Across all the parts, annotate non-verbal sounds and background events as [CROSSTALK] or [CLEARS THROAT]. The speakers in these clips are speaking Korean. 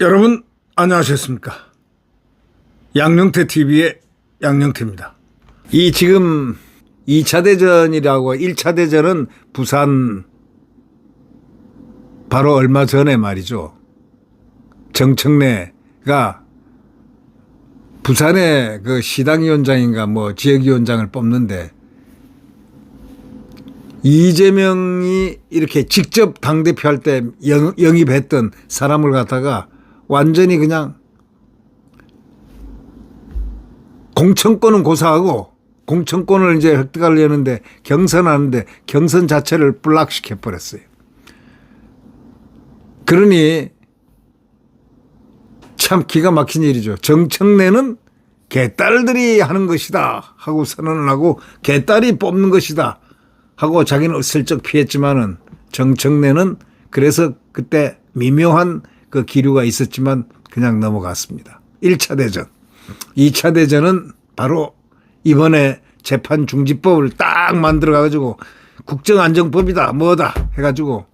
여러분 안녕하셨습니까? 양영태 TV의 양영태입니다. 이 지금 2차 대전이라고 1차 대전은 부산 바로 얼마 전에 말이죠. 정청래가 부산의 그 시당위원장인가 뭐 지역위원장을 뽑는데 이재명이 이렇게 직접 당대표 할 때 영입했던 사람을 갖다가 완전히 그냥 공천권은 고사하고 공천권을 이제 획득하려는데 경선하는데 경선 자체를 불락시켜 버렸어요. 그러니 참 기가 막힌 일이죠. 정청래는 개딸들이 하는 것이다 하고 선언을 하고 개딸이 뽑는 것이다 하고 자기는 슬쩍 피했지만은 정청래는 그래서 그때 미묘한 그 기류가 있었지만 그냥 넘어갔습니다. 1차 대전. 2차 대전은 바로 이번에 재판 중지법을 딱 만들어 가지고 국정안정법이다 뭐다 해가지고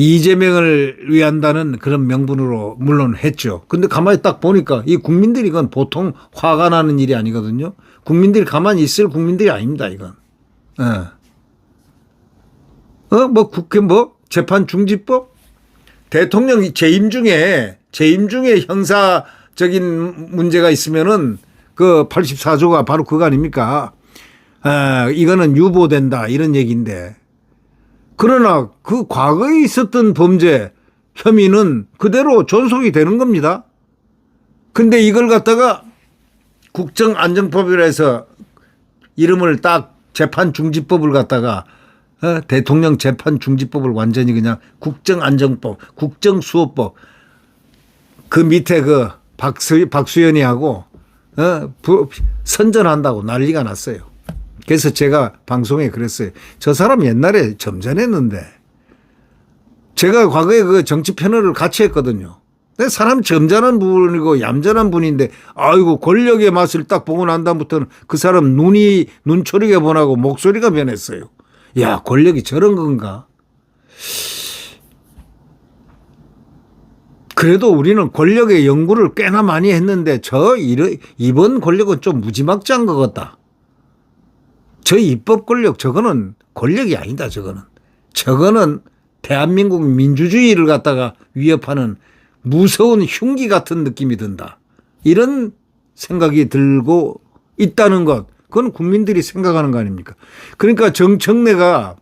이재명을 위한다는 그런 명분으로 물론 했죠. 근데 가만히 딱 보니까 이 국민들이 이건 보통 화가 나는 일이 아니거든요. 국민들이 가만히 있을 국민들이 아닙니다, 이건. 예. 어, 뭐 국회 뭐 재판 중지법? 대통령 재임 중에 재임 중에 형사적인 문제가 있으면은 그 84조가 바로 그거 아닙니까? 아, 이거는 유보된다 이런 얘기인데 그러나 그 과거에 있었던 범죄 혐의는 그대로 존속이 되는 겁니다. 근데 이걸 갖다가 국정안정법이라 해서 이름을 딱 재판 중지법을 갖다가 어? 대통령 재판 중지법을 완전히 그냥 국정안정법, 국정수호법 그 밑에 그 박수, 박수현이 하고 어? 부, 선전한다고 난리가 났어요. 그래서 제가 방송에 그랬어요. 저 사람 옛날에 점잖했는데 제가 과거에 그 정치 패널을 같이 했거든요. 근데 사람 점잖은 분이고 얌전한 분인데 아이고 권력의 맛을 딱 보고 난 다음부터는 그 사람 눈이 눈초리가 변하고 목소리가 변했어요. 야 권력이 저런 건가? 그래도 우리는 권력의 연구를 꽤나 많이 했는데 저 이번 권력은 좀 무지막지한 것 같다. 저 입법 권력 저거는 권력이 아니다 저거는. 저거는 대한민국 민주주의를 갖다가 위협하는 무서운 흉기 같은 느낌이 든다. 이런 생각이 들고 있다는 것. 그건 국민들이 생각하는 거 아닙니까? 그러니까 정청래가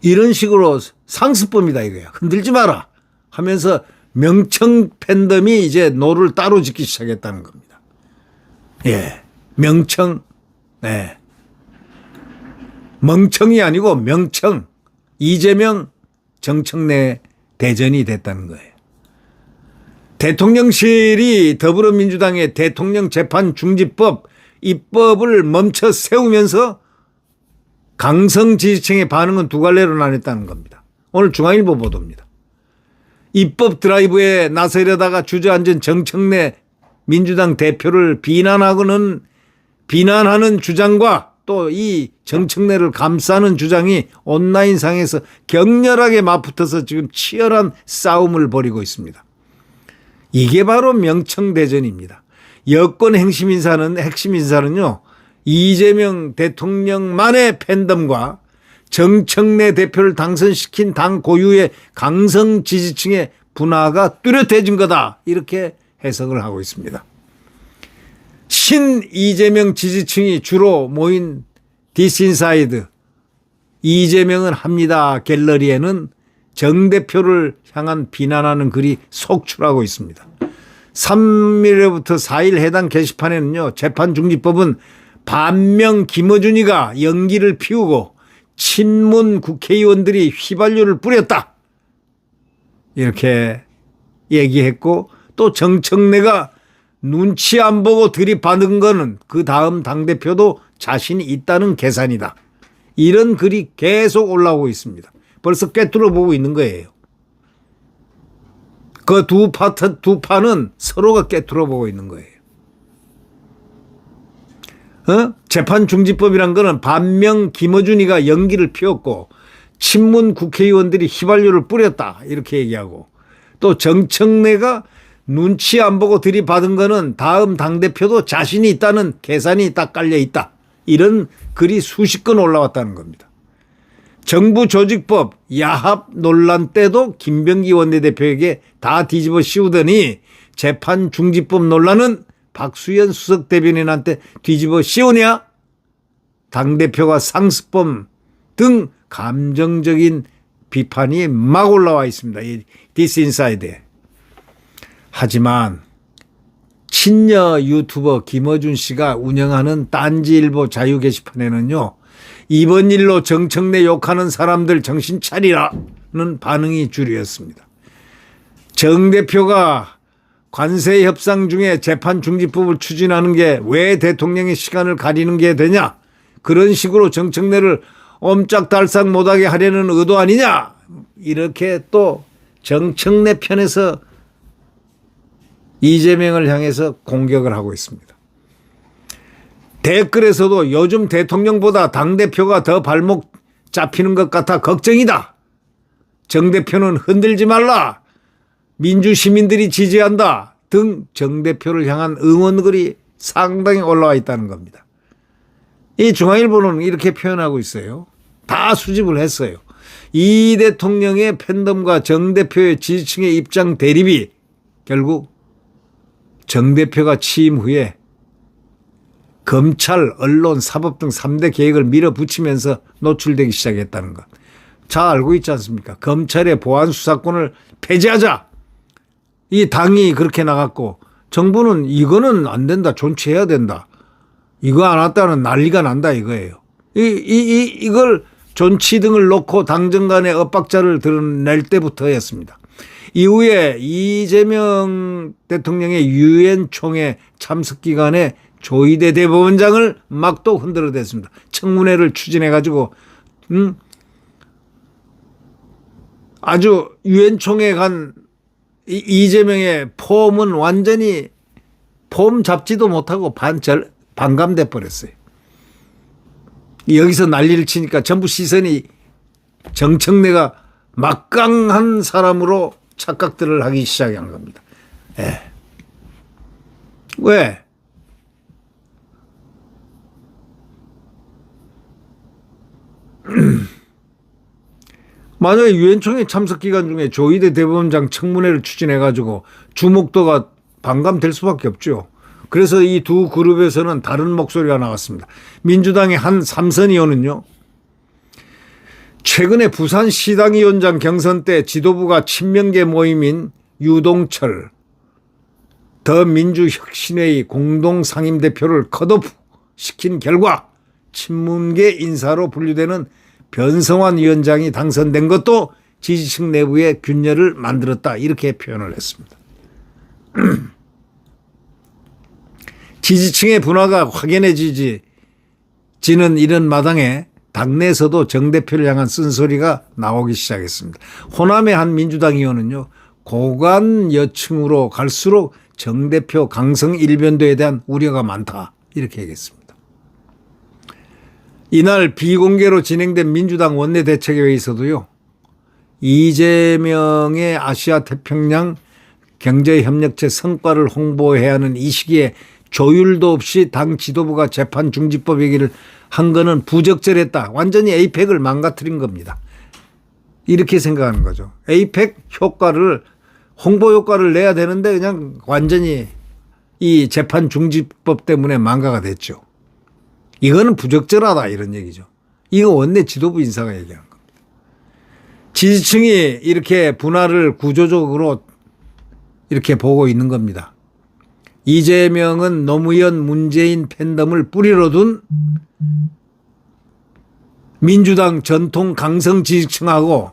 이런 식으로 상습범이다 이거야. 흔들지 마라 하면서 명청 팬덤이 이제 노를 따로 짓기 시작했다는 겁니다. 예. 명청 네. 멍청이 아니고 명청. 이재명 정청래 대전이 됐다는 거예요. 대통령실이 더불어민주당의 대통령 재판 중지법 입법을 멈춰 세우면서 강성 지지층의 반응은 두 갈래로 나눴다는 겁니다. 오늘 중앙일보 보도입니다. 입법 드라이브에 나서려다가 주저앉은 정청래 민주당 대표를 비난하고는 비난하는 주장과 또 이 정청래를 감싸는 주장이 온라인상에서 격렬하게 맞붙어서 지금 치열한 싸움을 벌이고 있습니다. 이게 바로 명청대전입니다. 여권 핵심 인사는 핵심 인사는요. 이재명 대통령만의 팬덤과 정청래 대표를 당선시킨 당 고유의 강성 지지층의 분화가 뚜렷해진 거다. 이렇게 해석을 하고 있습니다. 신 이재명 지지층이 주로 모인 디스인사이드 이재명은 합니다 갤러리에는 정 대표를 향한 비난하는 글이 속출하고 있습니다. 3일부터 4일 해당 게시판에는요. 재판 중지법은 반명 김어준이가 연기를 피우고 친문 국회의원들이 휘발유를 뿌렸다. 이렇게 얘기했고 또 정청래가 눈치 안 보고 들이받은 거는 그 다음 당대표도 자신이 있다는 계산이다. 이런 글이 계속 올라오고 있습니다. 벌써 꿰뚫어 보고 있는 거예요. 그 두 파트 두 파는 서로가 깨뚫어 보고 있는 거예요. 어? 재판 중지법이란 거는 반명 김어준이가 연기를 피웠고 친문 국회의원들이 휘발유를 뿌렸다 이렇게 얘기하고 또 정청래가 눈치 안 보고 들이받은 거는 다음 당대표도 자신이 있다는 계산이 딱 깔려 있다. 이런 글이 수십 건 올라왔다는 겁니다. 정부 조직법 야합 논란 때도 김병기 원내대표에게 다 뒤집어 씌우더니 재판 중지법 논란은 박수현 수석 대변인한테 뒤집어 씌우냐? 당대표가 상습범 등 감정적인 비판이 막 올라와 있습니다. 이 디스인사이드에. 하지만 친여 유튜버 김어준 씨가 운영하는 딴지일보 자유 게시판에는요. 이번 일로 정청래 욕하는 사람들 정신 차리라는 반응이 줄이었습니다. 정 대표가 관세 협상 중에 재판 중지법을 추진하는 게 왜 대통령의 시간을 가리는 게 되냐? 그런 식으로 정청래를 옴짝달싹 못하게 하려는 의도 아니냐? 이렇게 또 정청래 편에서 이재명을 향해서 공격을 하고 있습니다. 댓글에서도 요즘 대통령보다 당대표가 더 발목 잡히는 것 같아 걱정이다. 정 대표는 흔들지 말라. 민주 시민들이 지지한다. 등 정 대표를 향한 응원글이 상당히 올라와 있다는 겁니다. 이 중앙일보는 이렇게 표현하고 있어요. 다 수집을 했어요. 이 대통령의 팬덤과 정 대표의 지지층의 입장 대립이 결국 정 대표가 취임 후에 검찰, 언론, 사법 등 3대 계획을 밀어붙이면서 노출되기 시작했다는 것. 잘 알고 있지 않습니까? 검찰의 보안 수사권을 폐지하자. 이 당이 그렇게 나갔고 정부는 이거는 안 된다. 존치해야 된다. 이거 안 왔다는 난리가 난다 이거예요. 이, 이, 이, 이걸 존치 등을 놓고 당정 간의 엇박자를 드러낼 때부터였습니다. 이후에 이재명 대통령의 유엔 총회 참석 기간에 조희대 대법원장을 막또 흔들어댔습니다. 청문회를 추진해 가지고 음 아주 유엔 총회 간 이- 이재명의 폼은 완전히 폼 잡지도 못하고 반절 반감돼 버렸어요. 여기서 난리를 치니까 전부 시선이 정청래가 막강한 사람으로 착각들을 하기 시작한 겁니다. 예. 왜? [CLEARS THROAT] 만약에 유엔총회 참석 기간 중에 조희대 대법원장 청문회를 추진해 가지고 주목도가 반감될 수밖에 없죠. 그래서 이 두 그룹에서는 다른 목소리가 나왔습니다. 민주당의 한 삼선 의원은요. 최근에 부산 시당위원장 경선 때 지도부가 친명계 모임인 유동철 더민주혁신회의 공동상임대표를 컷오프 시킨 결과 친문계 인사로 분류되는 변성환 위원장이 당선된 것도 지지층 내부의 균열을 만들었다 이렇게 표현을 했습니다. [CLEARS THROAT] 지지층의 분화가 확연해지지 지는 이런 마당에 당내에서도 정 대표를 향한 쓴소리가 나오기 시작했습니다. 호남의 한 민주당 의원은요 고관 여층으로 갈수록 정 대표 강성 일변도에 대한 우려가 많다 이렇게 얘기했습니다. 이날 비공개로 진행된 민주당 원내대책회의에서도요 이재명의 아시아 태평양 경제협력체 성과를 홍보해야 하는 이 시기에 조율도 없이 당 지도부가 재판 중지법 얘기를 한 거는 부적절했다. 완전히 에이펙을 망가뜨린 겁니다. 이렇게 생각하는 거죠. 에이펙 효과를 홍보 효과를 내야 되는데 그냥 완전히 이 재판 중지법 때문에 망가가 됐죠. 이거는 부적절하다 이런 얘기죠. 이거 원내 지도부 인사가 얘기한 겁니다. 지지층이 이렇게 분화를 구조적으로 이렇게 보고 있는 겁니다. 이재명은 노무현 문재인 팬덤을 뿌리로 둔 민주당 전통 강성 지지층하고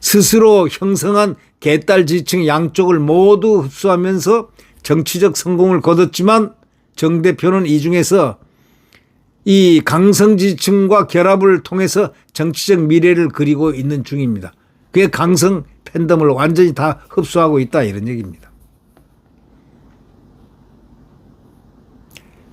스스로 형성한 개딸 지지층 양쪽을 모두 흡수하면서 정치적 성공을 거뒀지만 정 대표는 이 중에서 이 강성 지지층과 결합을 통해서 정치적 미래를 그리고 있는 중입니다. 그게 강성 팬덤을 완전히 다 흡수하고 있다 이런 얘기입니다.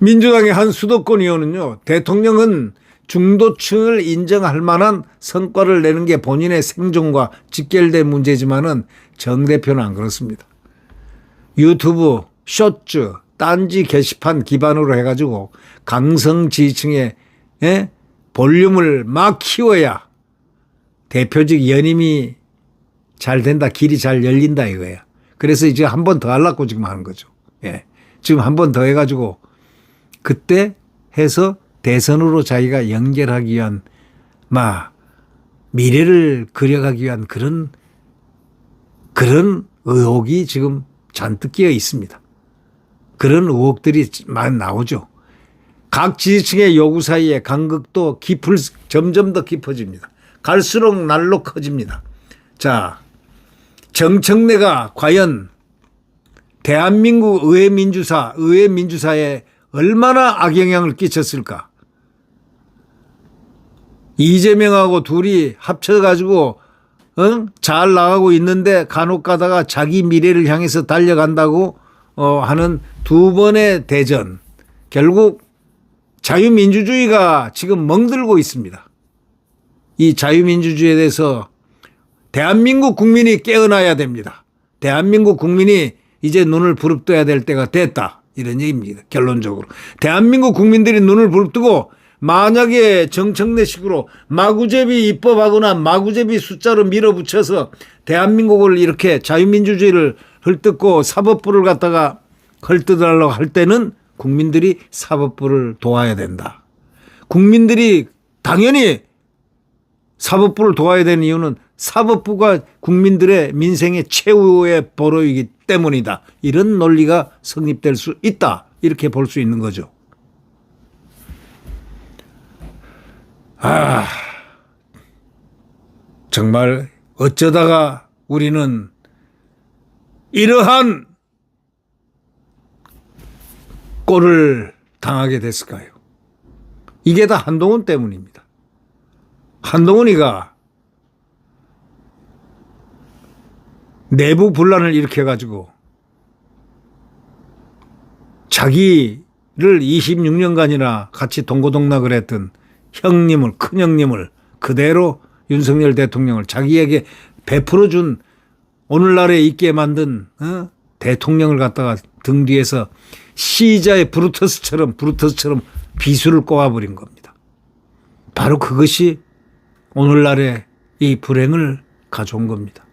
민주당의 한 수도권 의원은요, 대통령은 중도층을 인정할 만한 성과를 내는 게 본인의 생존과 직결된 문제지만은 정 대표는 안 그렇습니다. 유튜브, 쇼츠, 딴지 게시판 기반으로 해가지고 강성 지지층의 예? 볼륨을 막 키워야 대표직 연임이 잘 된다, 길이 잘 열린다 이거야. 그래서 이제 한 번 더 하려고 지금 하는 거죠. 예. 지금 한 번 더 해가지고 그때 해서 대선으로 자기가 연결하기 위한 막 미래를 그려가기 위한 그런 그런 의혹이 지금 잔뜩 끼어 있습니다. 그런 의혹들이 많이 나오죠. 각 지지층의 요구 사이에 간극도 깊을 점점 더 깊어집니다. 갈수록 날로 커집니다. 자, 정청래가 과연 대한민국 의회 민주사, 의회 민주사에 얼마나 악영향을 끼쳤을까? 이재명하고 둘이 합쳐가지고 어? 잘 나가고 있는데 간혹 가다가 자기 미래를 향해서 달려간다고 어, 하는 두 번의 대전. 결국 자유민주주의가 지금 멍들고 있습니다. 이 자유민주주의에 대해서 대한민국 국민이 깨어나야 됩니다. 대한민국 국민이 이제 눈을 부릅떠야 될 때가 됐다. 이런 얘기입니다. 결론적으로. 대한민국 국민들이 눈을 부릅뜨고 만약에 정청래식으로 마구제비 입법하거나 마구제비 숫자로 밀어붙여서 대한민국을 이렇게 자유민주주의를 헐뜯고 사법부를 갖다가 헐뜯으려고 할 때는 국민들이 사법부를 도와야 된다. 국민들이 당연히 사법부를 도와야 되는 이유는 사법부가 국민들의 민생의 최후의 보루이기 때문이다. 이런 논리가 성립될 수 있다. 이렇게 볼 수 있는 거죠. 아, 정말 어쩌다가 우리는 이러한 꼴을 당하게 됐을까요? 이게 다 한동훈 때문입니다. 한동훈이가 내부 분란을 일으켜 가지고 자기를 26년간이나 같이 동고동락을 했던 형님을, 큰 형님을 그대로 윤석열 대통령을 자기에게 베풀어 준 오늘날에 있게 만든 어? 대통령을 갖다가 등 뒤에서 시자의 브루터스처럼 브루터스처럼 비수를 꼬아버린 겁니다. 바로 그것이 오늘날의 이 불행을 가져온 겁니다.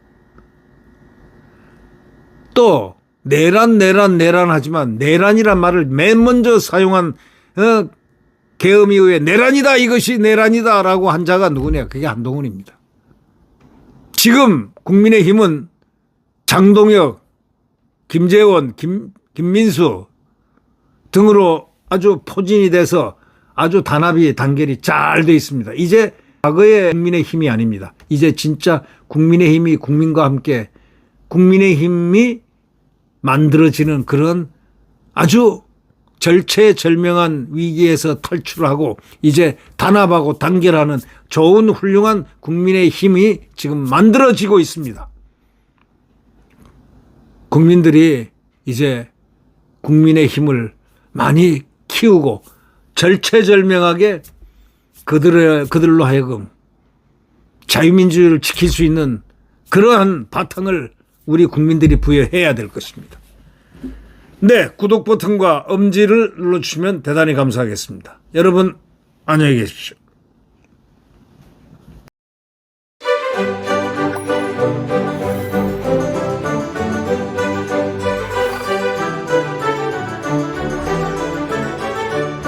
또 내란 내란 내란 하지만 내란이란 말을 맨 먼저 사용한 어, 계엄 이후에 내란이다 이것이 내란이다라고 한 자가 누구냐 그게 한동훈입니다. 지금 국민의힘은 장동혁, 김재원, 김, 김민수 등으로 아주 포진이 돼서 아주 단합이 단결이 잘 돼 있습니다. 이제 과거의 국민의 힘이 아닙니다. 이제 진짜 국민의 힘이 국민과 함께 국민의 힘이 만들어지는 그런 아주 절체절명한 위기에서 탈출하고 이제 단합하고 단결하는 좋은 훌륭한 국민의 힘이 지금 만들어지고 있습니다. 국민들이 이제 국민의 힘을 많이 키우고 절체절명하게 그들의 그들로 하여금 자유민주주의를 지킬 수 있는 그러한 바탕을 우리 국민들이 부여해야 될 것입니다. 네, 구독 버튼과 엄지를 눌러주시면 대단히 감사하겠습니다. 여러분, 안녕히 계십시오.